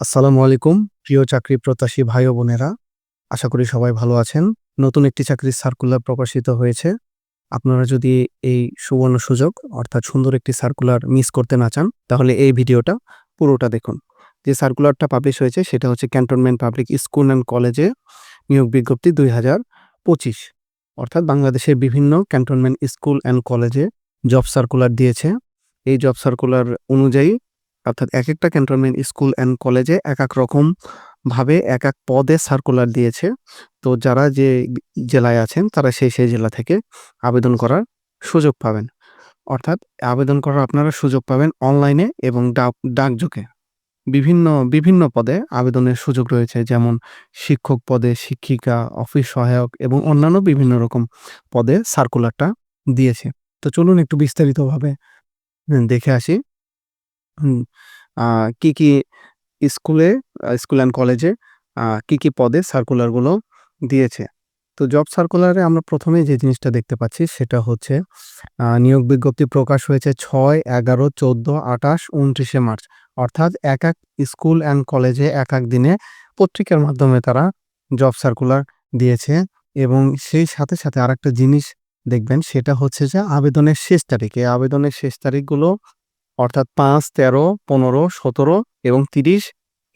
আসসালামু আলাইকুম, প্রিয় চাকরি প্রত্যাশী ভাই ও বোনেরা। আশা করি সবাই ভালো আছেন। নতুন একটি চাকরির সার্কুলার প্রকাশিত হয়েছে। আপনারা যদি এই সুবর্ণ সুযোগ, অর্থাৎ সুন্দর একটি সার্কুলার মিস করতে না চান, তাহলে এই ভিডিওটা পুরোটা দেখুন। যে সার্কুলারটা পাবলিশ হয়েছে, সেটা হচ্ছে ক্যান্টনমেন্ট পাবলিক স্কুল অ্যান্ড কলেজে নিয়োগ বিজ্ঞপ্তি দুই হাজার পঁচিশ। অর্থাৎ বাংলাদেশের বিভিন্ন ক্যান্টনমেন্ট স্কুল অ্যান্ড কলেজে জব সার্কুলার দিয়েছে। এই জব সার্কুলার অনুযায়ী অর্থাৎ এক একটা ক্যান্টনমেন্ট স্কুল অ্যান্ড কলেজে এক এক রকম ভাবে এক এক পদে সার্কুলার দিয়েছে। তো যারা যে জেলায় আছেন, তারা সেই সেই জেলা থেকে আবেদন করার সুযোগ পাবেন। অর্থাৎ আবেদন করার আপনারা সুযোগ পাবেন অনলাইনে এবং ডাক, ডাকযোগে। বিভিন্ন বিভিন্ন পদে আবেদনের সুযোগ রয়েছে, যেমন শিক্ষক পদে শিক্ষিকা অফিস সহায়ক এবং অন্যান্য বিভিন্ন রকম পদে সার্কুলারটা দিয়েছে। তো চলুন একটু বিস্তারিতভাবে দেখে আসি। কি কি স্কুলে স্কুল অ্যান্ড কলেজে কি কি পদে সার্কুলারগুলো দিয়েছে? তো জব সার্কুলারে আমরা প্রথমে যে জিনিসটা দেখতে পাচ্ছি সেটা হচ্ছে নিয়োগ বিজ্ঞপ্তি প্রকাশ হয়েছে ছয়, এগারো, চোদ্দ, আঠাশ, উনত্রিশে মার্চ। অর্থাৎ এক এক স্কুল অ্যান্ড কলেজে এক এক দিনে পত্রিকার মাধ্যমে তারা জব সার্কুলার দিয়েছে এবং সেই সাথে সাথে আরেকটা জিনিস দেখবেন সেটা হচ্ছে যে আবেদনের শেষ তারিখ। আবেদনের শেষ তারিখগুলো অর্থাৎ পাঁচ, তেরো, পনেরো, সতেরো এবং তিরিশ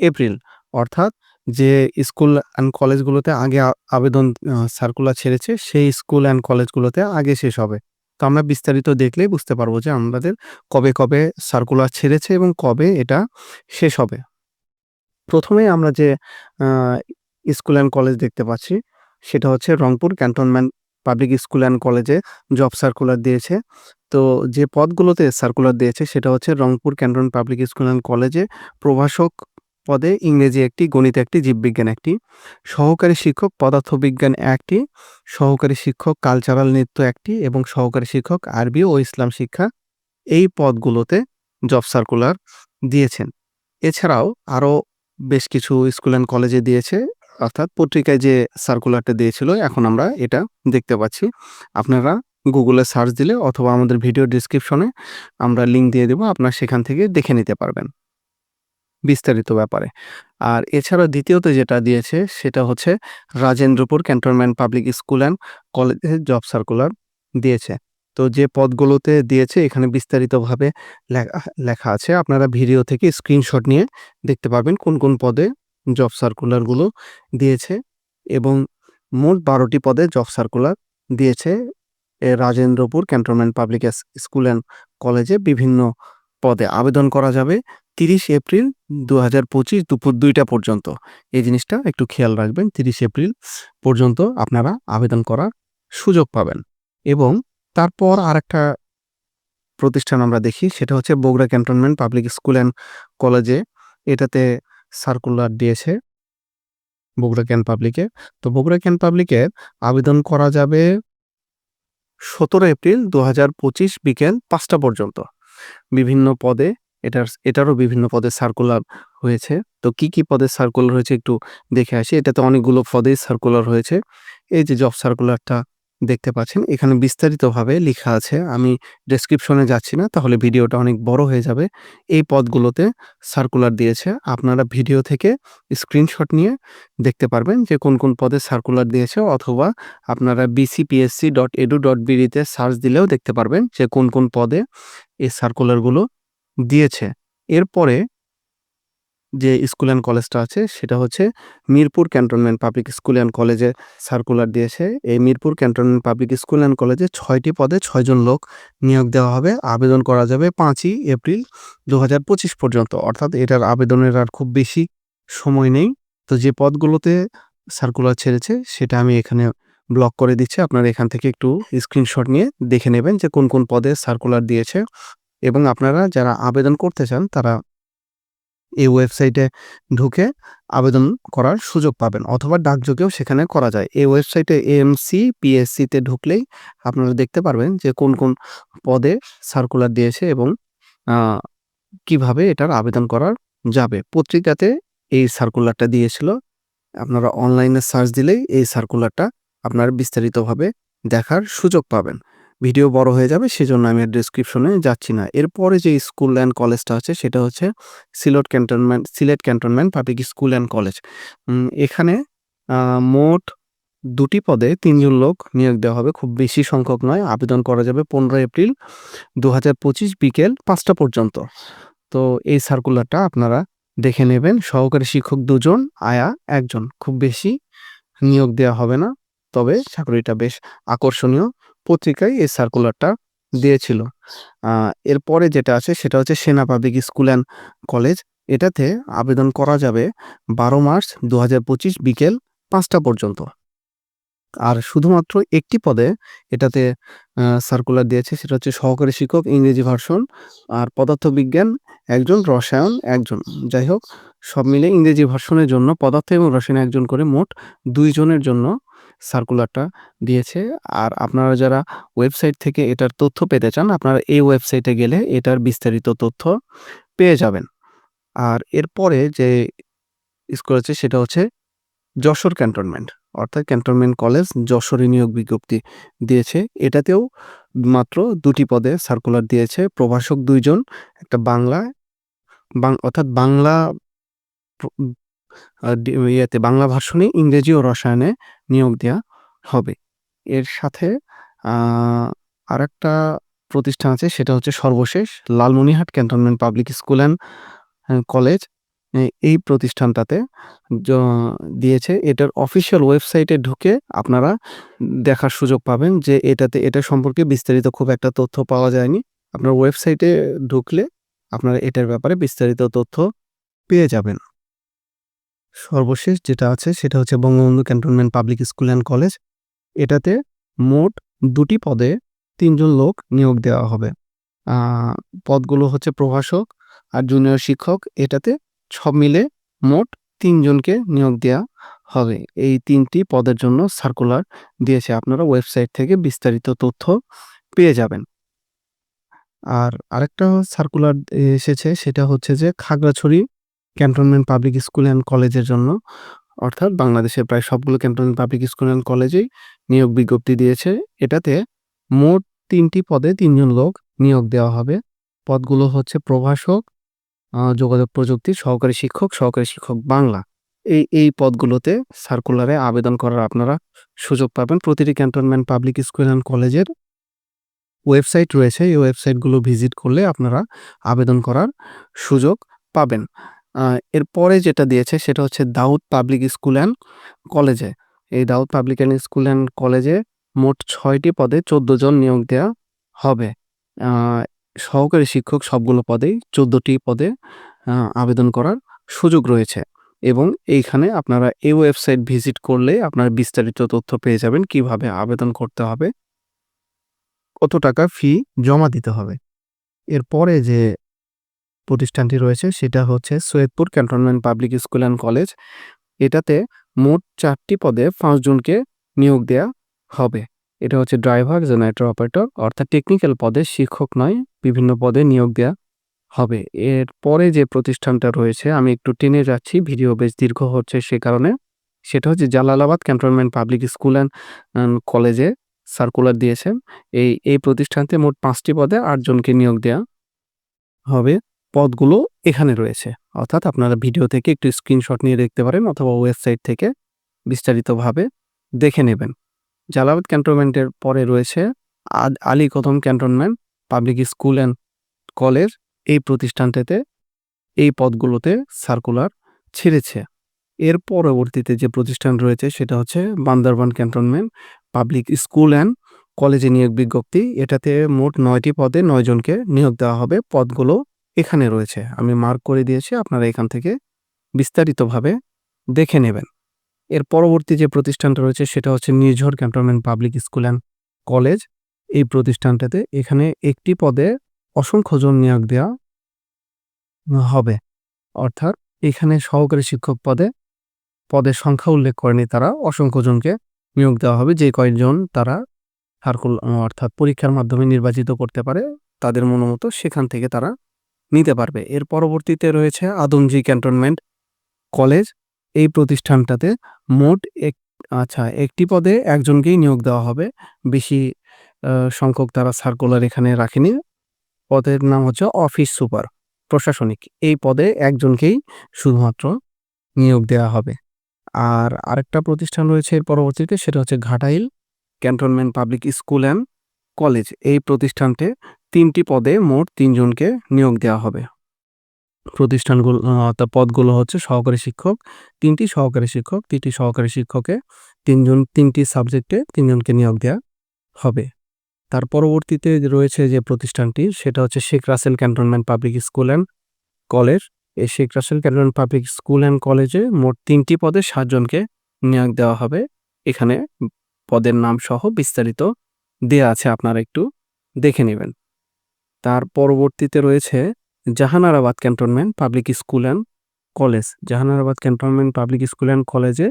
এপ্রিল। অর্থাৎ যে স্কুল অ্যান্ড কলেজগুলোতে আগে আবেদন সার্কুলার ছেড়েছে, সেই স্কুল অ্যান্ড কলেজগুলোতে আগে শেষ হবে। তো আমরা বিস্তারিত দেখলেই বুঝতে পারব যে আমাদের কবে কবে সার্কুলার ছেড়েছে এবং কবে এটা শেষ হবে। প্রথমে আমরা যে স্কুল অ্যান্ড কলেজ দেখতে পাচ্ছি, সেটা হচ্ছে Rangpur cantonment public school and কলেজে জব সার্কুলার দিয়েছে। তো যে পদগুলোতে সার্কুলার দিয়েছে সেটা হচ্ছে Rangpur canton public school and কলেজে প্রভাষক পদে ইংরেজি একটি, গণিত একটি, জীববিজ্ঞান একটি। সহকারী শিক্ষক পদার্থবিজ্ঞান একটি, সহকারী শিক্ষক কালচারাল নৃত্য একটি এবং সহকারী শিক্ষক আরবি ও ইসলাম শিক্ষা এই পদগুলোতে জব সার্কুলার দিয়েছেন। এছাড়াও আরও বেশ কিছু স্কুল অ্যান্ড কলেজে দিয়েছে, অর্থাৎ পত্রিকায় যে সার্কুলারটা দিয়েছিল এখন আমরা এটা দেখতে পাচ্ছি। আপনারা গুগলে সার্চ দিলে অথবা আমাদের ভিডিও ডিসক্রিপশনে আমরা লিঙ্ক দিয়ে দেবো, আপনারা সেখান থেকে দেখে নিতে পারবেন। বিস্তারিত ব্যাপারে। আর এছাড়া দ্বিতীয়তে যেটা দিয়েছে, সেটা হচ্ছে Rajendrapur cantonment public school and কলেজে জব সার্কুলার দিয়েছে। তো যে পদগুলোতে দিয়েছে, এখানে বিস্তারিতভাবে লেখা আছে। আপনারা ভিডিও থেকে স্ক্রিনশট নিয়ে দেখতে পারবেন কোন কোন পদে জব সার্কুলারগুলো দিয়েছে এবং মোট বারোটি পদে জব সার্কুলার দিয়েছে Rajendrapur cantonment public school and কলেজে বিভিন্ন পদে আবেদন করা যাবে তিরিশ এপ্রিল দু হাজার পঁচিশ দুপুর দুইটা পর্যন্ত। এই জিনিসটা একটু খেয়াল রাখবেন, তিরিশ এপ্রিল পর্যন্ত আপনারা আবেদন করার সুযোগ পাবেন। এবং তারপর আরেকটা প্রতিষ্ঠান আমরা দেখি, সেটা হচ্ছে Bogura cantonment public school and কলেজে। এটাতে সার্কুলার দিয়েছে বগুড়া ক্যান পাবলিকে তো বগুড়া ক্যান পাবলিকে আবেদন করা যাবে সতেরো এপ্রিল দু হাজার পঁচিশ বিকেল পাঁচটা পর্যন্ত। বিভিন্ন পদে এটার, এটারও বিভিন্ন পদে সার্কুলার হয়েছে। তো কি কি পদে সার্কুলার হয়েছে একটু দেখে আসি। এটাতে অনেকগুলো পদে সার্কুলার হয়েছে। এই যে জব সার্কুলারটা দেখতে পাচ্ছেন। এখানে বিস্তারিতভাবে লেখা আছে, আমি ডেসক্রিপশনে যাচ্ছি না, তাহলে ভিডিওটা অনেক বড় হয়ে যাবে। এই পদগুলোতে সার্কুলার দিয়েছে। আপনারা ভিডিও থেকে স্ক্রিনশট নিয়ে দেখতে পারবেন যে কোন কোন পদে সার্কুলার দিয়েছে, অথবা আপনারা বিসিপিএসসি ডট এডু ডট বিডিতে সার্চ দিলেও দেখতে পারবেন যে কোন কোন পদে এই সার্কুলারগুলো দিয়েছে। এরপরে যে স্কুল অ্যান্ড কলেজটা আছে, সেটা হচ্ছে Mirpur cantonment public school and কলেজে সার্কুলার দিয়েছে। এই Mirpur cantonment public school and কলেজে ছয়টি পদে ছয়জন লোক নিয়োগ দেওয়া হবে। আবেদন করা যাবে পাঁচই এপ্রিল দু হাজার পঁচিশ পর্যন্ত। অর্থাৎ এটার আবেদনের আর খুব বেশি সময় নেই। তো যে পদগুলোতে সার্কুলার ছেড়েছে, সেটা আমি এখানে ব্লক করে দিচ্ছি। আপনারা এখান থেকে একটু স্ক্রিনশট নিয়ে দেখে নেবেন যে কোন কোন পদে সার্কুলার দিয়েছে। এবং আপনারা যারা আবেদন করতে চান, তারা এই ওয়েবসাইটে ঢুকে আবেদন করার সুযোগ পাবেন অথবা ডাকযোগেও সেখানে করা যায়। এই ওয়েবসাইটে এমসি পিএসসিতে ঢুকলেই আপনারা দেখতে পারবেন যে কোন কোন পদে সার্কুলার দিয়েছে এবং কীভাবে এটার আবেদন করার যাবে। পত্রিকাতে এই সার্কুলারটা দিয়েছিল। আপনারা অনলাইনে সার্চ দিলেই এই সার্কুলারটা আপনারা বিস্তারিতভাবে দেখার সুযোগ পাবেন। ভিডিও বড় হয়ে যাবে, সেজন্য আমি আর ডেসক্রিপশনে যাচ্ছি না। এরপরে যে স্কুল অ্যান্ড কলেজটা আছে সেটা হচ্ছে Sylhet cantonment Sylhet cantonment public school and college. এখানে মোট দুটি পদে তিনজন লোক নিয়োগ দেওয়া হবে। খুব বেশি সংখ্যক নয়। আবেদন করা যাবে ১৫ এপ্রিল ২০২৫ বিকেল পাঁচটা পর্যন্ত। তো এই সার্কুলারটা আপনারা দেখে নেবেন। সহকারী শিক্ষক দুজন, আয়া একজন খুব বেশি নিয়োগ দেওয়া হবে না। তবে চাকরিটা বেশ আকর্ষণীয়। পত্রিকায় এই সার্কুলারটা দিয়েছিল। এরপরে যেটা আছে সেটা হচ্ছে সেনা পাবলিক স্কুল অ্যান্ড কলেজ। এটাতে আবেদন করা যাবে ১২ মার্চ ২০২৫ বিকেল পাঁচটা পর্যন্ত। আর শুধুমাত্র একটি পদে এটাতে সার্কুলার দিয়েছে, সেটা হচ্ছে সহকারী শিক্ষক, ইংরেজি ভার্সন আর পদার্থবিজ্ঞান একজন, রসায়ন একজন যাই হোক, সব মিলে ইংরেজি ভার্সনের জন্য, পদার্থ এবং রসায়ন একজন করে মোট দুইজনের জন্য সার্কুলারটা দিয়েছে। আর আপনারা যারা ওয়েবসাইট থেকে এটার তথ্য পেতে চান, আপনারা এই ওয়েবসাইটে গেলে এটার বিস্তারিত তথ্য পেয়ে যাবেন। আর এরপরে যে স্কুল আছে, সেটা হচ্ছে যশোর ক্যান্টনমেন্ট। অর্থাৎ ক্যান্টনমেন্ট কলেজ যশোরে নিয়োগ বিজ্ঞপ্তি দিয়েছে। এটাতেও মাত্র দুটি পদে সার্কুলার দিয়েছে। প্রভাষক দুইজন, একটা বাংলা অর্থাৎ বাংলা ইয়েতে, বাংলা ভাষণে ইংরেজি ও রসায়নে নিয়োগ দেয়া হবে। এর সাথে, আ, আরেকটা প্রতিষ্ঠান আছে, সেটা হচ্ছে সর্বশেষ Lalmonirhat cantonment public school and college. এই প্রতিষ্ঠানটাতে দিয়েছে। এটার অফিসিয়াল ওয়েবসাইটে ঢুকে আপনারা দেখার সুযোগ পাবেন যে এটাতে, এটা সম্পর্কে বিস্তারিত খুব একটা তথ্য পাওয়া যায়নি। আপনার ওয়েবসাইটে ঢুকলে আপনারা এটার ব্যাপারে বিস্তারিত তথ্য পেয়ে যাবেন। সর্বশেষ যেটা আছে সেটা হচ্ছে Bangabandhu cantonment public school and college. এটাতে মোট দুটি পদে তিনজন লোক নিয়োগ দেওয়া হবে। পদগুলো হচ্ছে প্রভাষক আর জুনিয়র শিক্ষক। এটাতে সব মিলে মোট তিনজনকে নিয়োগ দেওয়া হবে। এই তিনটি পদের জন্য সার্কুলার দিয়েছে। আপনারা ওয়েবসাইট থেকে বিস্তারিত তথ্য পেয়ে যাবেন। আর আরেকটা সার্কুলার এসেছে সেটা হচ্ছে যে Khagrachari cantonment public school and কলেজের জন্য। অর্থাৎ বাংলাদেশের প্রায় সবগুলো ক্যান্টনমেন্ট পাবলিক স্কুল অ্যান্ড কলেজেই নিয়োগ বিজ্ঞপ্তি দিয়েছে। এটাতে মোট তিনটি পদে তিনজন লোক নিয়োগ দেওয়া হবে। পদগুলো হচ্ছে প্রভাষক, যোগাযোগ প্রযুক্তি, সহকারী শিক্ষক, সহকারী শিক্ষক বাংলা। এই এই পদগুলোতে সার্কুলারে আবেদন করার আপনারা সুযোগ পাবেন। প্রতিটি ক্যান্টনমেন্ট পাবলিক স্কুল অ্যান্ড কলেজের ওয়েবসাইট রয়েছে। এই ওয়েবসাইটগুলো ভিজিট করলে আপনারা আবেদন করার সুযোগ পাবেন। এরপরে যেটা দিয়েছে সেটা হচ্ছে দাউদ পাবলিক স্কুল অ্যান্ড কলেজে। এই Daud public and school and কলেজে মোট ছয়টি পদে ১৪ জন নিয়োগ দেওয়া হবে। সহকারী শিক্ষক সবগুলো পদেই ১৪ টি পদে আবেদন করার সুযোগ রয়েছে। এবং এইখানে আপনারা এই ওয়েবসাইট ভিজিট করলে আপনারা বিস্তারিত তথ্য পেয়ে যাবেন কীভাবে আবেদন করতে হবে। কত টাকা ফি জমা দিতে হবে। এরপরে যে প্রতিষ্ঠানটি রয়েছে সেটা হচ্ছে Saidpur cantonment public school and college. এটাতে মোট চারটি পদে ৫ জনকে নিয়োগ দেয়া হবে। এটা হচ্ছে ড্রাইভার, জেনারেটর অপারেটর অর্থাৎ টেকনিক্যাল পদে শিক্ষক নয়, বিভিন্ন পদে নিয়োগ দেয়া হবে। এর পরে যে প্রতিষ্ঠানটা রয়েছে আমি একটু টেনে যাচ্ছি ভিডিও বেশ দীর্ঘ হচ্ছে সে কারণে। সেটা হচ্ছে Jalalabad cantonment public school and কলেজে সার্কুলার দিয়েছেন। এই এই প্রতিষ্ঠানতে মোট পাঁচটি পদে আটজনকে নিয়োগ দেয়া হবে। পদগুলো এখানে রয়েছে। অর্থাৎ আপনারা ভিডিও থেকে একটু স্ক্রিনশট নিয়ে দেখতে পারেন অথবা ওয়েবসাইট থেকে বিস্তারিতভাবে দেখে নেবেন। জালালাবাদ ক্যান্টনমেন্টের পরে রয়েছে Ali Kadam cantonment, public school and college. এই প্রতিষ্ঠানটাতে এই পদগুলোতে সার্কুলার ছেড়েছে। এর পরবর্তীতে যে প্রতিষ্ঠান রয়েছে সেটা হচ্ছে Bandarban cantonment, public school and কলেজে নিয়োগ বিজ্ঞপ্তি। এটাতে মোট নয়টি পদে নয়জনকে নিয়োগ দেওয়া হবে। পদগুলো এখানে রয়েছে। আমি মার্ক করে দিয়েছি। আপনারা এখান থেকে বিস্তারিতভাবে দেখে নেবেন। এর পরবর্তী যে প্রতিষ্ঠানটা রয়েছে, সেটা হচ্ছে Nirjhor cantonment public school and college. এই প্রতিষ্ঠানটাতে এখানে একটি পদে অসংখ্য জন নিয়োগ দেওয়া হবে। অর্থাৎ এখানে সহকারী শিক্ষক পদে, পদের সংখ্যা উল্লেখ করেনি তারা। অসংখ্য জনকে নিয়োগ দেওয়া হবে। যে কয়েকজন তারা সার্কুল অর্থাৎ পরীক্ষার মাধ্যমে নির্বাচিত করতে পারে, তাদের মনোমতো সেখান থেকে তারা নিতে পারবে। এর পরবর্তীতে রয়েছে আদমজি ক্যান্টনমেন্ট কলেজ। এই প্রতিষ্ঠানটাতে মোট এক আচ্ছা একটি পদে একজনকেই নিয়োগ দেওয়া হবে। বেশি সংখ্যক তারা সার্কুলার এখানে রাখেনি। পদের নাম হচ্ছে অফিস সুপার, প্রশাসনিক। এই পদে একজনকেই শুধুমাত্র নিয়োগ দেওয়া হবে। আর আরেকটা প্রতিষ্ঠান রয়েছে এর পরবর্তীতে সেটা হচ্ছে Ghatail cantonment public school and college. এই প্রতিষ্ঠানতে ৩ টি পদে মোট তিনজনকে নিয়োগ দেওয়া হবে। প্রতিষ্ঠানগুলো অর্থাৎ পদগুলো হচ্ছে সহকারী শিক্ষক, তিনটি সহকারী শিক্ষক, তিনটি সহকারী শিক্ষকে তিনজন তিনটি সাবজেক্টে তিনজনকে নিয়োগ দেওয়া হবে। তার পরবর্তীতে রয়েছে যে প্রতিষ্ঠানটি সেটা হচ্ছে Sheikh Russel cantonment public school and college. এই Sheikh Russel cantonment public school and কলেজে মোট তিনটি পদে সাতজনকে নিয়োগ দেওয়া হবে। এখানে পদের নাম সহ বিস্তারিত দেয়া আছে আপনারা একটু দেখে নিবেন। তার পরবর্তীতে রয়েছে Jahanarabad cantonment public school and college. Jahanarabad cantonment public school and কলেজে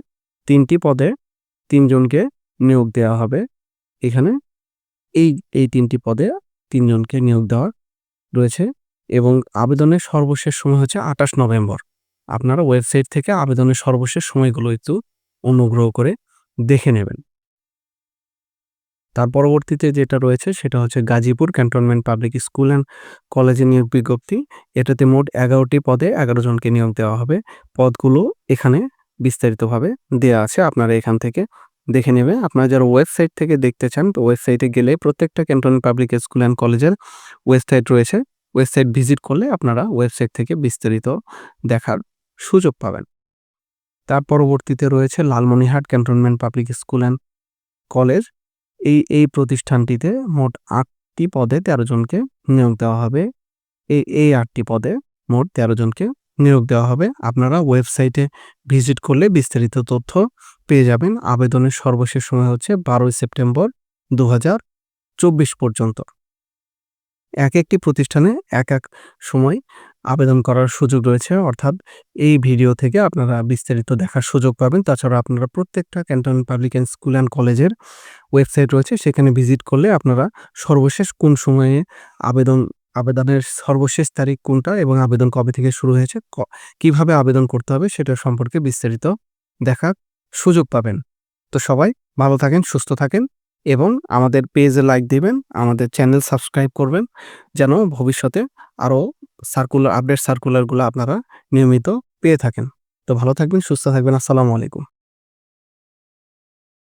তিনটি পদে তিনজনকে নিয়োগ দেওয়া হবে। এখানে এই, এই তিনটি পদে তিনজনকে নিয়োগ দেওয়া রয়েছে এবং আবেদনের সর্বশেষ সময় হচ্ছে ২৮ নভেম্বর। আপনারা ওয়েবসাইট থেকে আবেদনের সর্বশেষ সময়গুলো একটু অনুগ্রহ করে দেখে নেবেন। তার পরবর্তীতে যেটা রয়েছে সেটা হচ্ছে Gazipur cantonment public school and কলেজে নিয়োগ বিজ্ঞপ্তি। এটাতে মোট এগারোটি পদে ১১ জনকে নিয়োগ দেওয়া হবে। পদগুলো এখানে বিস্তারিতভাবে দেয়া আছে। আপনারা এখান থেকে দেখে নেবেন। আপনারা যারা ওয়েবসাইট থেকে দেখতে চান, তো ওয়েবসাইটে গেলে প্রত্যেকটা ক্যান্টনমেন্ট পাবলিক স্কুল অ্যান্ড কলেজের ওয়েবসাইট রয়েছে। ওয়েবসাইট ভিজিট করলে আপনারা ওয়েবসাইট থেকে বিস্তারিত দেখার সুযোগ পাবেন। তার পরবর্তীতে রয়েছে Lalmonirhat cantonment public school and college. এই, এই প্রতিষ্ঠানটিতে মোট আটটি পদে ১৩ জনকে নিয়োগ দেওয়া হবে। এই, এই আটটি পদে মোট ১৩ জনকে নিয়োগ দেওয়া হবে। আপনারা ওয়েবসাইটে ভিজিট করলে বিস্তারিত তথ্য পেয়ে যাবেন। আবেদনের সর্বশেষ সময় হচ্ছে ১২ সেপ্টেম্বর ২০২৪ পর্যন্ত। এক একটি প্রতিষ্ঠানে এক এক সময় আবেদন করার সুযোগ রয়েছে। অর্থাৎ এই ভিডিও থেকে আপনারা বিস্তারিত দেখার সুযোগ পাবেন। তাছাড়া আপনারা প্রত্যেকটা cantonment public and school and কলেজের ওয়েবসাইট রয়েছে সেখানে ভিজিট করলে আপনারা সর্বশেষ কোন সময়ে আবেদন আবেদনের সর্বশেষ তারিখ কোনটা এবং আবেদন কবে থেকে শুরু হয়েছে, কীভাবে আবেদন করতে হবে সেটা সম্পর্কে বিস্তারিত দেখার সুযোগ পাবেন। তো সবাই ভালো থাকেন, সুস্থ থাকেন এবং আমাদের পেজে লাইক দিবেন, আমাদের চ্যানেল সাবস্ক্রাইব করবেন যেন ভবিষ্যতে আরও সার্কুলার আপডেট সার্কুলারগুলো আপনারা নিয়মিত পেয়ে থাকেন। তো ভালো থাকবেন, সুস্থ থাকবেন। আসসালামু আলাইকুম।